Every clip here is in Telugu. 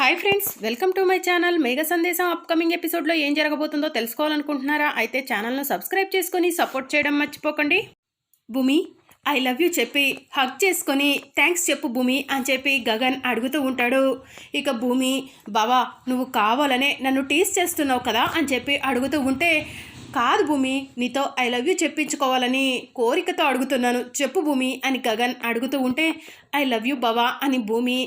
Hi friends welcome to my channel Megha Sandesham upcoming ఎపిసోడ్లో ఏం జరగబోతుందో తెలుసుకోవాలనుకుంటున్నారా? అయితే ఛానల్ను సబ్స్క్రైబ్ చేసుకొని సపోర్ట్ చేయడం మర్చిపోకండి. భూమి ఐ లవ్ యూ చెప్పి హక్ చేసుకొని థ్యాంక్స్ చెప్పు భూమి అని చెప్పి గగన్ అడుగుతూ ఉంటాడు. ఇక భూమి బావా నువ్వు కావాలనే నన్ను టీస్ చేస్తున్నావు కదా? అని చెప్పి అడుగుతూ ఉంటే కాదు భూమి నీతో ఐ లవ్ యూ చెప్పించుకోవాలని కోరికతో అడుగుతున్నాను. చెప్పు భూమి అని గగన్ అడుగుతూ ఉంటే ఐ లవ్ యూ బావా అని భూమి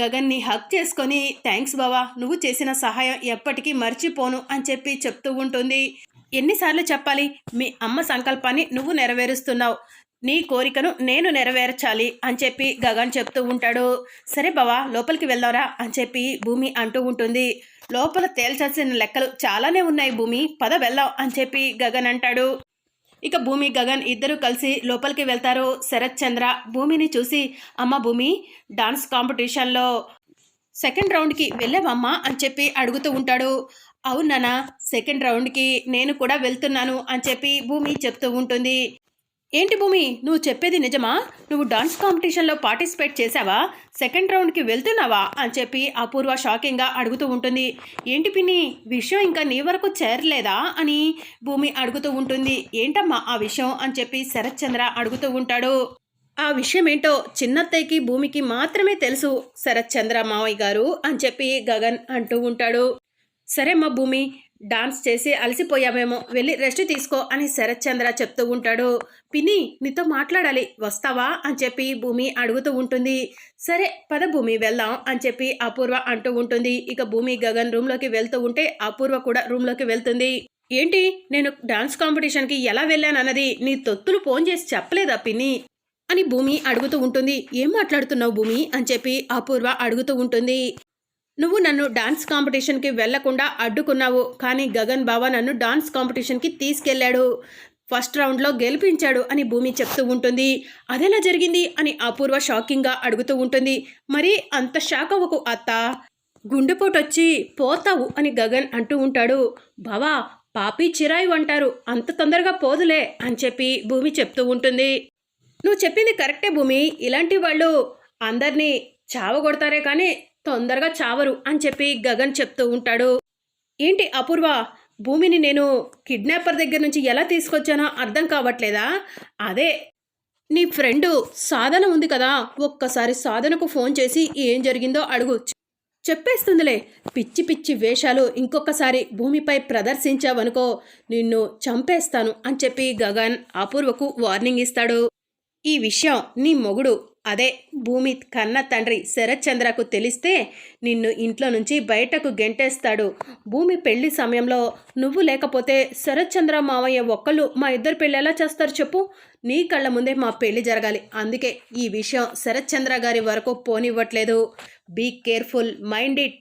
గగన్ని హక్ చేసుకొని థ్యాంక్స్ బావా నువ్వు చేసిన సహాయం ఎప్పటికీ మర్చిపోను అని చెప్పి చెప్తూ ఉంటుంది. ఎన్నిసార్లు చెప్పాలి? మీ అమ్మ సంకల్పాన్ని నువ్వు నెరవేరుస్తున్నావు. నీ కోరికను నేను నెరవేర్చాలి అని చెప్పి గగన్ చెప్తూ ఉంటాడు. సరే బావా లోపలికి వెళ్దాంరా అని చెప్పి భూమి అంటూ ఉంటుంది. లోపల తేల్చాల్సిన లెక్కలు చాలానే ఉన్నాయి భూమి. పద వెళ్దాం అని చెప్పి గగన్ అంటాడు. ఇక భూమి గగన్ ఇద్దరు కలిసి లోపలికి వెళ్తారు. శరత్ చంద్ర భూమిని చూసి అమ్మ భూమి డాన్స్ కాంపిటీషన్లో సెకండ్ రౌండ్కి వెళ్ళావమ్మా? అని చెప్పి అడుగుతూ ఉంటాడు. అవునా సెకండ్ రౌండ్కి నేను కూడా వెళ్తున్నాను అని చెప్పి భూమి చెప్తూ ఉంటుంది. ఏంటి భూమి? నువ్వు చెప్పేది నిజమా? నువ్వు డాన్స్ కాంపిటీషన్లో పార్టిసిపేట్ చేసావా సెకండ్ రౌండ్కి వెళ్తున్నావా? అని చెప్పి అపూర్వ షాకింగ్గా అడుగుతూ ఉంటుంది. ఏంటి పిన్ని? విషయం ఇంకా నీ వరకు చేరలేదా? అని భూమి అడుగుతూ ఉంటుంది. ఏంటమ్మా ఆ విషయం? అని చెప్పి శరత్ చంద్ర అడుగుతూ ఉంటాడు. ఆ విషయం ఏంటో చిన్నత్తయ్యకి భూమికి మాత్రమే తెలుసు శరత్ చంద్ర మావయ్య గారు అని చెప్పి గగన్ అంటూ ఉంటాడు. సరేమ్మా భూమి డాన్స్ చేసి అలసిపోయామేమో వెళ్ళి రెస్ట్ తీసుకో అని శరత్ చంద్ర చెప్తూ ఉంటాడు. పిన్ని నీతో మాట్లాడాలి వస్తావా? అని చెప్పి భూమి అడుగుతూ ఉంటుంది. సరే పద భూమి వెళ్దాం అని చెప్పి అపూర్వ అంటూ ఉంటుంది. ఇక భూమి గగన్ రూమ్లోకి వెళ్తూ ఉంటే అపూర్వ కూడా రూమ్లోకి వెళ్తుంది. ఏంటి? నేను డాన్స్ కాంపిటీషన్కి ఎలా వెళ్ళానన్నది నీ తొత్తులు ఫోన్ చేసి చెప్పలేదా పిన్ని? అని భూమి అడుగుతూ ఉంటుంది. ఏం మాట్లాడుతున్నావు భూమి? అని చెప్పి అపూర్వ అడుగుతూ ఉంటుంది. నువ్వు నన్ను డాన్స్ కాంపిటీషన్కి వెళ్ళకుండా అడ్డుకున్నావు. కానీ గగన్ బావ నన్ను డాన్స్ కాంపిటీషన్కి తీసుకెళ్ళాడు ఫస్ట్ రౌండ్లో గెలిపించాడు అని భూమి చెప్తూ ఉంటుంది. అదెలా జరిగింది? అని అపూర్వ షాకింగ్గా అడుగుతూ ఉంటుంది. మరి అంత షాక్ అవ్వకు అత్త. గుండెపోటొచ్చి పోతావు అని గగన్ అంటూ ఉంటాడు. బావా పాపి చిరాయి అంటారు. అంత తొందరగా పోదులే అని చెప్పి భూమి చెప్తూ ఉంటుంది. నువ్వు చెప్పింది కరెక్టే భూమి. ఇలాంటి వాళ్ళు అందరినీ చావగొడతారే కానీ తొందరగా చావరు అని చెప్పి గగన్ చెప్తూ ఉంటాడు. ఏంటి అపూర్వ భూమిని నేను కిడ్నాపర్ దగ్గర నుంచి ఎలా తీసుకొచ్చానో అర్థం కావట్లేదా? అదే నీ ఫ్రెండు సాధన ఉంది కదా ఒక్కసారి సాధనకు ఫోన్ చేసి ఏం జరిగిందో అడుగు. చెప్పేస్తుందిలే పిచ్చి పిచ్చి వేషాలు ఇంకొకసారి భూమిపై ప్రదర్శించావనుకో నిన్ను చంపేస్తాను అని చెప్పి గగన్ అపూర్వకు వార్నింగ్ ఇస్తాడు. ఈ విషయం నీ మొగుడు అదే భూమి కన్న తండ్రి శరత్చంద్రకు తెలిస్తే నిన్ను ఇంట్లో నుంచి బయటకు గెంటేస్తాడు. భూమి పెళ్ళి సమయంలో నువ్వు లేకపోతే శరత్చంద్ర మావయ్య ఒక్కళ్ళు మా ఇద్దరు పెళ్ళి ఎలా చేస్తారు చెప్పు? నీ కళ్ళ ముందే మా పెళ్ళి జరగాలి. అందుకే ఈ విషయం శరత్చంద్ర గారి వరకు పోనివ్వట్లేదు. Be careful mind it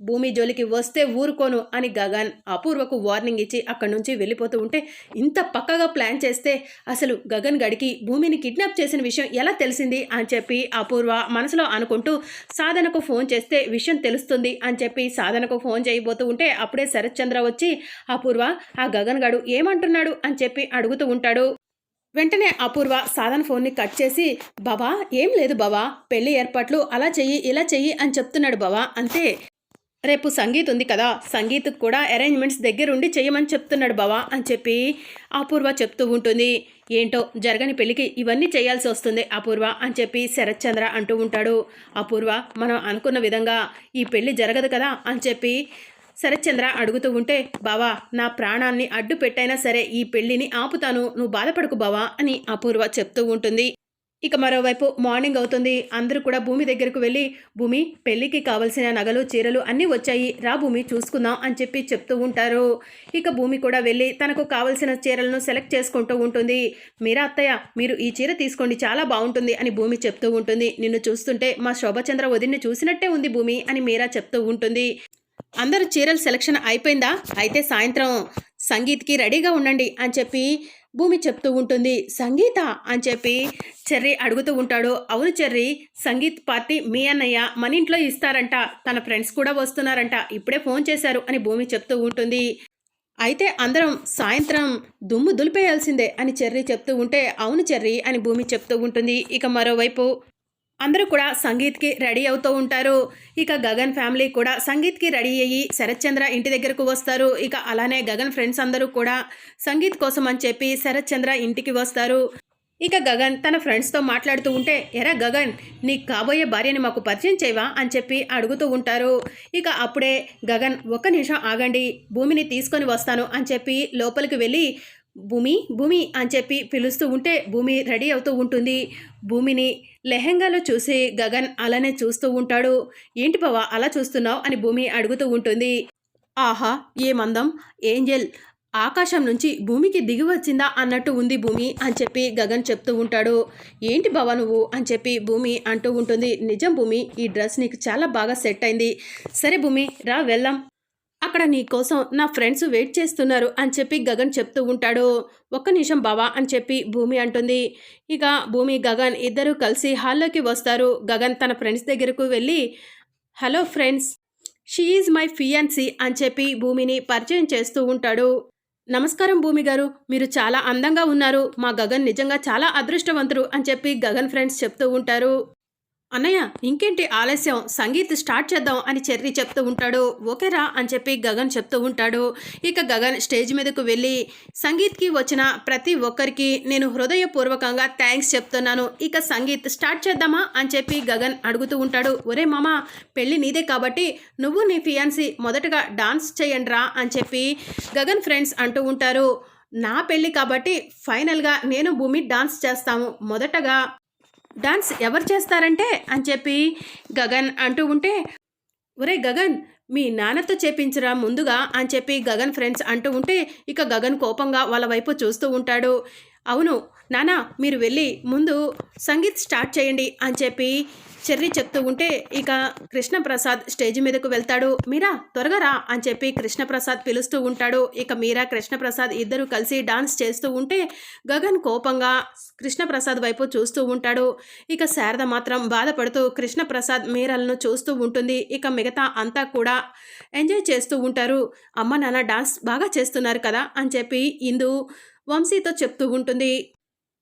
Bhoomi జోలికి వస్తే ఊరుకోను అని గగన్ అపూర్వకు వార్నింగ్ ఇచ్చి అక్కడి నుంచి వెళ్ళిపోతూ ఉంటే ఇంత పక్కగా ప్లాన్ చేస్తే అసలు గగన్ గడికి భూమిని కిడ్నాప్ చేసిన విషయం ఎలా తెలిసింది అని చెప్పి అపూర్వ మనసులో అనుకుంటూ సాధనకు ఫోన్ చేస్తే విషయం తెలుస్తుంది అని చెప్పి సాధనకు ఫోన్ చేయబోతూ ఉంటే అప్పుడే శరత్ చంద్ర వచ్చి అపూర్వ ఆ గగన్ గడు ఏమంటున్నాడు? అని చెప్పి అడుగుతూ ఉంటాడు. వెంటనే అపూర్వ సాధన ఫోన్ని కట్ చేసి బావా ఏం లేదు బావా పెళ్ళి ఏర్పాట్లు అలా చెయ్యి ఇలా చెయ్యి అని చెప్తున్నాడు బావా అంతే. రేపు సంగీత్ ఉంది కదా సంగీత్ కూడా అరేంజ్మెంట్స్ దగ్గరుండి చేయమని చెప్తున్నాడు బావా అని చెప్పి అపూర్వ చెప్తూ ఉంటుంది. ఏంటో జరగని పెళ్ళికి ఇవన్నీ చేయాల్సి వస్తుంది అపూర్వ అని చెప్పి శరత్ చంద్ర అంటూ ఉంటాడు. అపూర్వ మనం అనుకున్న విధంగా ఈ పెళ్ళి జరగదు కదా అని చెప్పి శరత్చంద్ర అడుగుతూ ఉంటే బావా నా ప్రాణాన్ని అడ్డు పెట్టైనా సరే ఈ పెళ్ళిని ఆపుతాను నువ్వు బాధపడకు బావా అని అపూర్వ చెప్తూ ఉంటుంది. ఇక మరోవైపు మార్నింగ్ అవుతుంది. అందరూ కూడా భూమి దగ్గరకు వెళ్ళి భూమి పెళ్ళికి కావలసిన నగలు చీరలు అన్నీ వచ్చాయి. రా భూమి చూసుకుందాం అని చెప్పి చెప్తూ ఉంటారు. ఇక భూమి కూడా వెళ్ళి తనకు కావలసిన చీరలను సెలెక్ట్ చేసుకుంటూ ఉంటుంది. మీరా అత్తయ్య మీరు ఈ చీర తీసుకోండి చాలా బాగుంటుంది అని భూమి చెప్తూ ఉంటుంది. నిన్ను చూస్తుంటే మా శోభచంద్ర వదిన్ని చూసినట్టే ఉంది భూమి అని మీరా చెప్తూ ఉంటుంది. అందరూ చీరల సెలక్షన్ అయిపోయిందా? అయితే సాయంత్రం సంగీత్కి రెడీగా ఉండండి అని చెప్పి భూమి చెప్తూ ఉంటుంది సంగీత అని చెప్పి చెర్రీ అడుగుతూ ఉంటాడు. అవును చెర్రీ సంగీత్ పార్టీ మీ అన్నయ్య మన ఇంట్లో ఇస్తారంట తన ఫ్రెండ్స్ కూడా వస్తున్నారంట ఇప్పుడే ఫోన్ చేశారు అని భూమి చెప్తూ ఉంటుంది. అయితే అందరం సాయంత్రం దుమ్ము దులిపేయాల్సిందే అని చెర్రీ చెప్తూ ఉంటే అవును చెర్రీ అని భూమి చెప్తూ ఉంటుంది. ఇక మరోవైపు అందరూ కూడా సంగీత్కి రెడీ అవుతూ ఉంటారు. ఇక గగన్ ఫ్యామిలీ కూడా సంగీత్కి రెడీ అయ్యి శరత్చంద్ర ఇంటి దగ్గరకు వస్తారు. ఇక అలానే గగన్ ఫ్రెండ్స్ అందరూ కూడా సంగీత్ కోసం అని చెప్పి శరత్చంద్ర ఇంటికి వస్తారు. ఇక గగన్ తన ఫ్రెండ్స్తో మాట్లాడుతూ ఉంటే ఎరా గగన్ నీ కాబోయే భార్యని మాకు పరిచయం చేయవా? అని చెప్పి అడుగుతూ ఉంటారు. ఇక అప్పుడే గగన్ ఒక్క నిమిషం ఆగండి. భూమిని తీసుకొని వస్తాను అని చెప్పి లోపలికి వెళ్ళి భూమి భూమి అని చెప్పి పిలుస్తూ ఉంటే భూమి రెడీ అవుతూ ఉంటుంది. భూమిని లెహెంగాలో చూసి గగన్ అలానే చూస్తూ ఉంటాడు. ఏంటి బావా అలా చూస్తున్నావు అని భూమి అడుగుతూ ఉంటుంది. ఆహా ఏ మందం ఏంజెల్ ఆకాశం నుంచి భూమికి దిగి వచ్చిందా అన్నట్టు ఉంది భూమి అని చెప్పి గగన్ చెప్తూ ఉంటాడు. ఏంటి బావా నువ్వు అని చెప్పి భూమి అంటూ ఉంటుంది. నిజం భూమి ఈ డ్రెస్ నీకు చాలా బాగా సెట్ అయింది. సరే భూమి రా వెళ్దాం. అక్కడ నీకోసం నా ఫ్రెండ్స్ వెయిట్ చేస్తున్నారు అని చెప్పి గగన్ చెప్తూ ఉంటాడు. ఒక్క నిమిషం బావా అని చెప్పి భూమి అంటుంది. ఇక భూమి గగన్ ఇద్దరు కలిసి హాల్లోకి వస్తారు. గగన్ తన ఫ్రెండ్స్ దగ్గరకు వెళ్ళి hello friends she is my fiance అని చెప్పి భూమిని పరిచయం చేస్తూ ఉంటాడు. నమస్కారం భూమి గారు మీరు చాలా అందంగా ఉన్నారు. మా గగన్ నిజంగా చాలా అదృష్టవంతుడు అని చెప్పి గగన్ ఫ్రెండ్స్ చెప్తూ ఉంటారు. అన్నయ్య ఇంకేంటి ఆలస్యం? సంగీత్ స్టార్ట్ చేద్దాం అని చెర్రీ చెప్తూ ఉంటాడు. ఓకేరా అని చెప్పి గగన్ చెప్తూ ఉంటాడు. ఇక గగన్ స్టేజ్ మీదకు వెళ్ళి సంగీత్కి వచ్చిన ప్రతి ఒక్కరికి నేను హృదయపూర్వకంగా థ్యాంక్స్ చెప్తున్నాను. ఇక సంగీత్ స్టార్ట్ చేద్దామా అని చెప్పి గగన్ అడుగుతూ ఉంటాడు. ఒరే మామ పెళ్ళి నీదే కాబట్టి నువ్వు నీ ఫియాన్సీ మొదటగా డాన్స్ చేయండిరా అని చెప్పి గగన్ ఫ్రెండ్స్ అంటూ ఉంటారు. నా పెళ్ళి కాబట్టి ఫైనల్గా నేను భూమి డాన్స్ చేస్తాము. మొదటగా డాన్స్ ఎవరు చేస్తారంటే అని చెప్పి గగన్ అంటూ ఉంటే ఒరే గగన్ మీ నాన్నతో చేపించరా ముందుగా అని చెప్పి గగన్ ఫ్రెండ్స్ అంటూ ఉంటే ఇక గగన్ కోపంగా వాళ్ళ వైపు చూస్తూ ఉంటాడు. అవును నానా మీరు వెళ్ళి ముందు సంగీత్ స్టార్ట్ చేయండి అని చెప్పి చెర్రీ చెప్తూ ఉంటే ఇక కృష్ణప్రసాద్ స్టేజ్ మీదకు వెళ్తాడు. మీరా త్వరగా రా అని చెప్పి కృష్ణప్రసాద్ పిలుస్తూ ఉంటాడు. ఇక మీరా కృష్ణప్రసాద్ ఇద్దరు కలిసి డాన్స్ చేస్తూ ఉంటే గగన్ కోపంగా కృష్ణప్రసాద్ వైపు చూస్తూ ఉంటాడు. ఇక శారద మాత్రం బాధపడుతూ కృష్ణప్రసాద్ మీరలను చూస్తూ ఉంటుంది. ఇక మిగతా అంతా కూడా ఎంజాయ్ చేస్తూ ఉంటారు. అమ్మ నాన్న డాన్స్ బాగా చేస్తున్నారు కదా అని చెప్పి ఇందు వంశీతో చెప్తూ ఉంటుంది.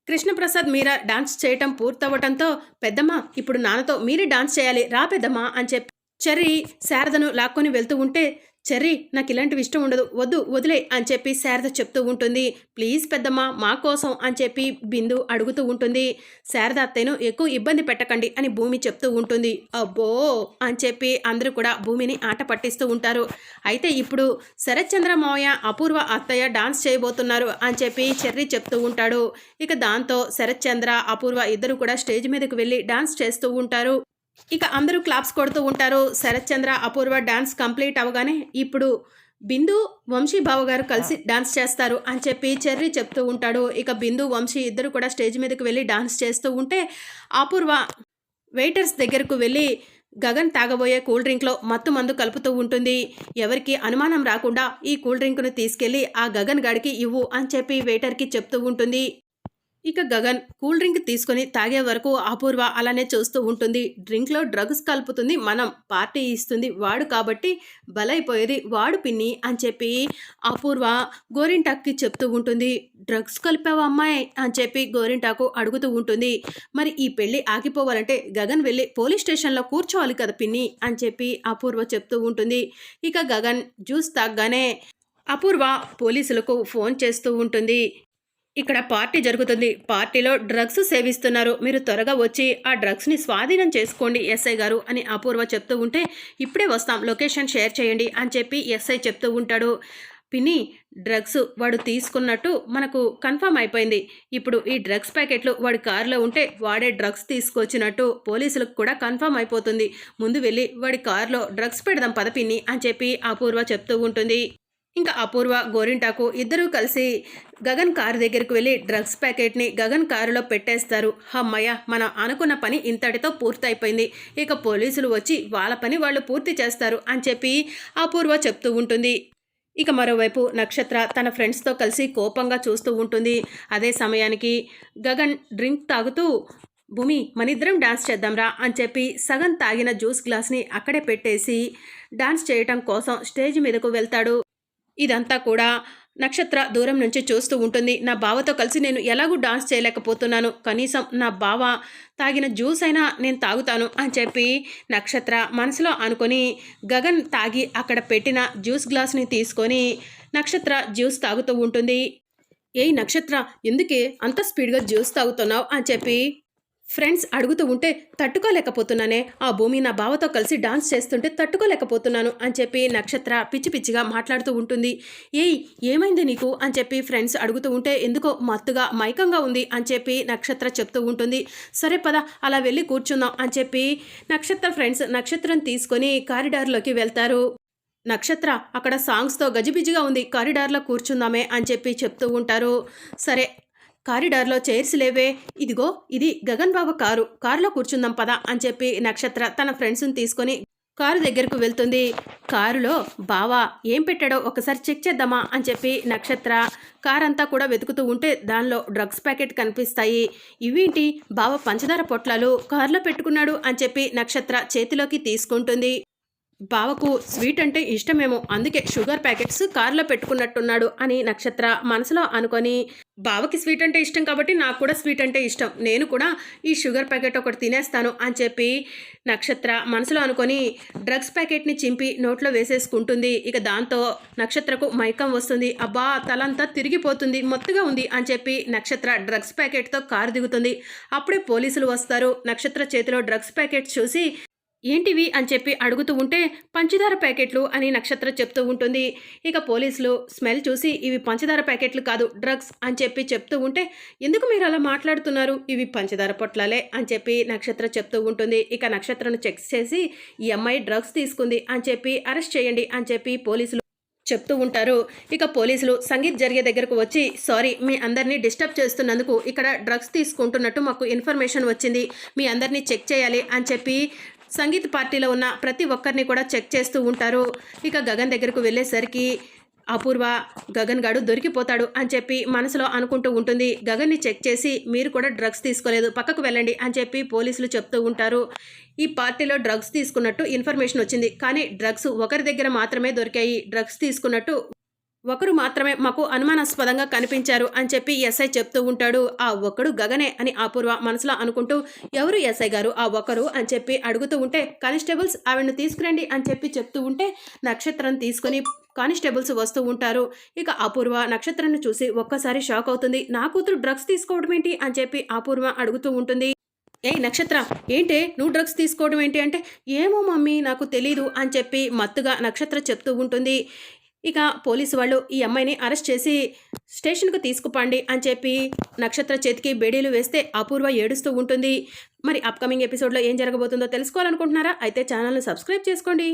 కృష్ణప్రసాద్ మీరా డాన్స్ చేయటం పూర్తవటంతో పెద్దమ్మ ఇప్పుడు నాన్నతో మీరే డాన్స్ చేయాలి రా పెద్దమ్మ అని చెప్పి చర్రీ శారదను లాక్కొని వెళ్తూ ఉంటే చెర్రీ నాకు ఇలాంటివి ఇష్టం ఉండదు. వద్దు వదిలే అని చెప్పి శారద చెప్తూ ఉంటుంది. ప్లీజ్ పెద్దమ్మ మా కోసం అని చెప్పి బిందు అడుగుతూ ఉంటుంది. శారద అత్తయ్యను ఎక్కువ ఇబ్బంది పెట్టకండి అని భూమి చెప్తూ ఉంటుంది. అబ్బో అని చెప్పి అందరూ కూడా భూమిని ఆట పట్టిస్తూ ఉంటారు. అయితే ఇప్పుడు శరత్చంద్ర మావయ్య అపూర్వ అత్తయ్య డాన్స్ చేయబోతున్నారు అని చెప్పి చెర్రీ చెప్తూ ఉంటాడు. ఇక దాంతో శరత్చంద్ర అపూర్వ ఇద్దరు కూడా స్టేజ్ మీదకు వెళ్ళి డాన్స్ చేస్తూ ఉంటారు. ఇక అందరూ క్లాప్స్ కొడుతూ ఉంటారు. శరత్ చంద్ర అపూర్వ డాన్స్ కంప్లీట్ అవగానే ఇప్పుడు బిందు వంశీ బావ గారు కలిసి డాన్స్ చేస్తారు అని చెప్పి చెర్రీ చెప్తూ ఉంటాడు. ఇక బిందు వంశీ ఇద్దరు కూడా స్టేజ్ మీదకి వెళ్ళి డాన్స్ చేస్తూ ఉంటే అపూర్వ వెయిటర్స్ దగ్గరకు వెళ్ళి గగన్ తాగబోయే కూల్ డ్రింక్లో మత్తు మందు కలుపుతూ ఉంటుంది. ఎవరికి అనుమానం రాకుండా ఈ కూల్ డ్రింక్ను తీసుకెళ్ళి ఆ గగన్ గాడికి ఇవ్వు అని చెప్పి వెయిటర్కి చెప్తూ ఉంటుంది. ఇక గగన్ కూల్ డ్రింక్ తీసుకొని తాగే వరకు అపూర్వ అలానే చూస్తూ ఉంటుంది. డ్రింక్లో డ్రగ్స్ కలుపుతుంది మనం పార్టీ ఇస్తుంది వాడు కాబట్టి బలైపోయేది వాడు పిన్ని అని చెప్పి అపూర్వ గోరింటాక్కి చెప్తూ ఉంటుంది. డ్రగ్స్ కలిపావు అమ్మాయి అని చెప్పి గోరింటాకు అడుగుతూ ఉంటుంది. మరి ఈ పెళ్ళి ఆగిపోవాలంటే గగన్ వెళ్ళి పోలీస్ స్టేషన్లో కూర్చోవాలి కదా పిన్ని అని చెప్పి అపూర్వ చెప్తూ ఉంటుంది. ఇక గగన్ జ్యూస్ తాగ్గానే అపూర్వ పోలీసులకు ఫోన్ చేస్తూ ఉంటుంది. ఇక్కడ పార్టీ జరుగుతుంది. పార్టీలో డ్రగ్స్ సేవిస్తున్నారు. మీరు త్వరగా వచ్చి ఆ డ్రగ్స్ని స్వాధీనం చేసుకోండి ఎస్ఐ గారు అని అపూర్వ చెప్తూ ఉంటే ఇప్పుడే వస్తాం. లొకేషన్ షేర్ చేయండి అని చెప్పి ఎస్ఐ చెప్తూ ఉంటాడు. పిన్ని డ్రగ్స్ వాడు తీసుకున్నట్టు మనకు కన్ఫర్మ్ అయిపోయింది. ఇప్పుడు ఈ డ్రగ్స్ ప్యాకెట్లు వాడి కారులో ఉంటే వాడే డ్రగ్స్ తీసుకొచ్చినట్టు పోలీసులకు కూడా కన్ఫర్మ్ అయిపోతుంది. ముందు వెళ్ళి వాడి కారులో డ్రగ్స్ పెడదాం పద పిన్ని అని చెప్పి అపూర్వ చెప్తూ ఉంటుంది. ఇంకా అపూర్వ గోరింటాకు ఇద్దరూ కలిసి గగన్ కారు దగ్గరికి వెళ్ళి డ్రగ్స్ ప్యాకెట్ని గగన్ కారులో పెట్టేస్తారు. అమ్మయ్య మనం అనుకున్న పని ఇంతటితో పూర్తయిపోయింది. ఇక పోలీసులు వచ్చి వాళ్ళ పని వాళ్ళు పూర్తి చేస్తారు అని చెప్పి అపూర్వ చెప్తూ ఉంటుంది. ఇక మరోవైపు నక్షత్ర తన ఫ్రెండ్స్తో కలిసి కోపంగా చూస్తూ ఉంటుంది. అదే సమయానికి గగన్ డ్రింక్ తాగుతూ భూమి మనిద్దరం డాన్స్ చేద్దాంరా అని చెప్పి సగం తాగిన జ్యూస్ గ్లాస్ని అక్కడే పెట్టేసి డాన్స్ చేయటం కోసం స్టేజ్ మీదకు వెళ్తాడు. ఇదంతా కూడా నక్షత్ర దూరం నుంచి చూస్తూ ఉంటుంది. నా బావతో కలిసి నేను ఎలాగూ డాన్స్ చేయలేకపోతున్నాను. కనీసం నా బావ తాగిన జ్యూస్ అయినా నేను తాగుతాను అని చెప్పి నక్షత్ర మనసులో అనుకొని గగన్ తాగి అక్కడ పెట్టిన జ్యూస్ గ్లాస్ని తీసుకొని నక్షత్ర జ్యూస్ తాగుతూ ఉంటుంది. ఏ నక్షత్ర ఎందుకే అంత స్పీడ్గా జ్యూస్ తాగుతున్నావు? అని చెప్పి ఫ్రెండ్స్ అడుగుతూ ఉంటే తట్టుకోలేకపోతున్నానే ఆ భూమి నా బావతో కలిసి డాన్స్ చేస్తుంటే తట్టుకోలేకపోతున్నాను అని చెప్పి నక్షత్ర పిచ్చి పిచ్చిగా మాట్లాడుతూ ఉంటుంది. ఏయ్ ఏమైంది నీకు? అని చెప్పి ఫ్రెండ్స్ అడుగుతూ ఉంటే ఎందుకో మత్తుగా మైకంగా ఉంది అని చెప్పి నక్షత్ర చెప్తూ ఉంటుంది. సరే పద అలా వెళ్ళి కూర్చుందాం అని చెప్పి నక్షత్ర ఫ్రెండ్స్ నక్షత్రం తీసుకొని కారిడార్లోకి వెళ్తారు. నక్షత్ర అక్కడ సాంగ్స్తో గజిబిజిగా ఉంది కారిడార్లో కూర్చుందామే అని చెప్పి చెప్తూ ఉంటారు. సరే కారిడార్లో చైర్స్ లేవే. ఇదిగో ఇది గగన్ బాబు కారు. కారులో కూర్చుందాం పదా అని చెప్పి నక్షత్ర తన ఫ్రెండ్స్ని తీసుకొని కారు దగ్గరకు వెళ్తుంది. కారులో బావా ఏం పెట్టాడో ఒకసారి చెక్ చేద్దామా? అని చెప్పి నక్షత్ర కార్ అంతా కూడా వెతుకుతూ ఉంటే దానిలో డ్రగ్స్ ప్యాకెట్ కనిపిస్తాయి. ఇవేంటి? బావ పంచదార పొట్లాలు కారులో పెట్టుకున్నాడు? అని చెప్పి నక్షత్ర చేతిలోకి తీసుకుంటుంది. బావకు స్వీట్ అంటే ఇష్టమేమో అందుకే షుగర్ ప్యాకెట్స్ కారులో పెట్టుకున్నట్టున్నాడు అని నక్షత్ర మనసులో అనుకొని బావకి స్వీట్ అంటే ఇష్టం కాబట్టి నాకు కూడా స్వీట్ అంటే ఇష్టం. నేను కూడా ఈ షుగర్ ప్యాకెట్ ఒకటి తినేస్తాను అని చెప్పి నక్షత్ర మనసులో అనుకొని డ్రగ్స్ ప్యాకెట్ని చింపి నోట్లో వేసేసుకుంటుంది. ఇక దాంతో నక్షత్రకు మైకం వస్తుంది. అబ్బా తలంతా తిరిగిపోతుంది మొత్తగా ఉంది అని చెప్పి నక్షత్ర డ్రగ్స్ ప్యాకెట్తో కారు దిగుతుంది. అప్పుడే పోలీసులు వస్తారు. నక్షత్ర చేతిలో డ్రగ్స్ ప్యాకెట్ చూసి ఏంటివి అని చెప్పి అడుగుతూ ఉంటే పంచదార ప్యాకెట్లు అని నక్షత్ర చెప్తూ ఉంటుంది. ఇక పోలీసులు స్మెల్ చూసి ఇవి పంచదార ప్యాకెట్లు కాదు డ్రగ్స్ అని చెప్పి చెప్తూ ఉంటే ఎందుకు మీరు అలా మాట్లాడుతున్నారు? ఇవి పంచదార పొట్లాలే అని చెప్పి నక్షత్ర చెప్తూ ఉంటుంది. ఇక నక్షత్రను చెక్ చేసి ఈ అమ్మాయి డ్రగ్స్ తీసుకుంది అని చెప్పి అరెస్ట్ చేయండి అని చెప్పి పోలీసులు చెప్తూ ఉంటారు. ఇక పోలీసులు సంగీత్ జరిగే దగ్గరకు వచ్చి సారీ మీ అందరినీ డిస్టర్బ్ చేస్తున్నందుకు ఇక్కడ డ్రగ్స్ తీసుకుంటున్నట్టు మాకు ఇన్ఫర్మేషన్ వచ్చింది. మీ అందరినీ చెక్ చేయాలి అని చెప్పి సంగీత్ పార్టీలో ఉన్న ప్రతి ఒక్కరిని కూడా చెక్ చేస్తూ ఉంటారు. ఇక గగన్ దగ్గరకు వెళ్ళేసరికి అపూర్వ గగన్ గాడు దొరికిపోతాడు అని చెప్పి మనసులో అనుకుంటూ ఉంటుంది. గగన్ని చెక్ చేసి మీరు కూడా డ్రగ్స్ తీసుకోలేదు పక్కకు వెళ్ళండి అని చెప్పి పోలీసులు చెప్తూ ఉంటారు. ఈ పార్టీలో డ్రగ్స్ తీసుకున్నట్టు ఇన్ఫర్మేషన్ వచ్చింది. కానీ డ్రగ్స్ ఒకరి దగ్గర మాత్రమే దొరికాయి. డ్రగ్స్ తీసుకున్నట్టు ఒకరు మాత్రమే మాకు అనుమానాస్పదంగా కనిపించారు అని చెప్పి ఎస్ఐ చెప్తూ ఉంటాడు. ఆ ఒక్కడు గగనే అని అపూర్వ మనసులో అనుకుంటూ ఎవరు ఎస్ఐ గారు? ఆ ఒకరు అని చెప్పి అడుగుతూ ఉంటే కానిస్టేబుల్స్ ఆవిడను తీసుకురండి అని చెప్పి చెప్తూ ఉంటే నక్షత్రం తీసుకొని కానిస్టేబుల్స్ వస్తూ ఉంటారు. ఇక అపూర్వ నక్షత్రాన్ని చూసి ఒక్కసారి షాక్ అవుతుంది. నా కూతురు డ్రగ్స్ తీసుకోవడం ఏంటి? అని చెప్పి అపూర్వ అడుగుతూ ఉంటుంది. ఏ నక్షత్ర ఏంటే? నువ్వు డ్రగ్స్ తీసుకోవడం ఏంటి అంటే ఏమో మమ్మీ నాకు తెలీదు అని చెప్పి మత్తుగా నక్షత్ర చెప్తూ ఉంటుంది. ఇక పోలీసు వాళ్ళు ఈ అమ్మాయిని అరెస్ట్ చేసి స్టేషన్కు తీసుకుపండి అని చెప్పి నక్షత్ర చేతికి బేడీలు వేస్తే అపూర్వ ఏడుస్తూ ఉంటుంది. మరి అప్కమింగ్ ఎపిసోడ్లో ఏం జరగబోతుందో తెలుసుకోవాలనుకుంటున్నారా? అయితే ఛానల్ను సబ్స్క్రైబ్ చేసుకోండి.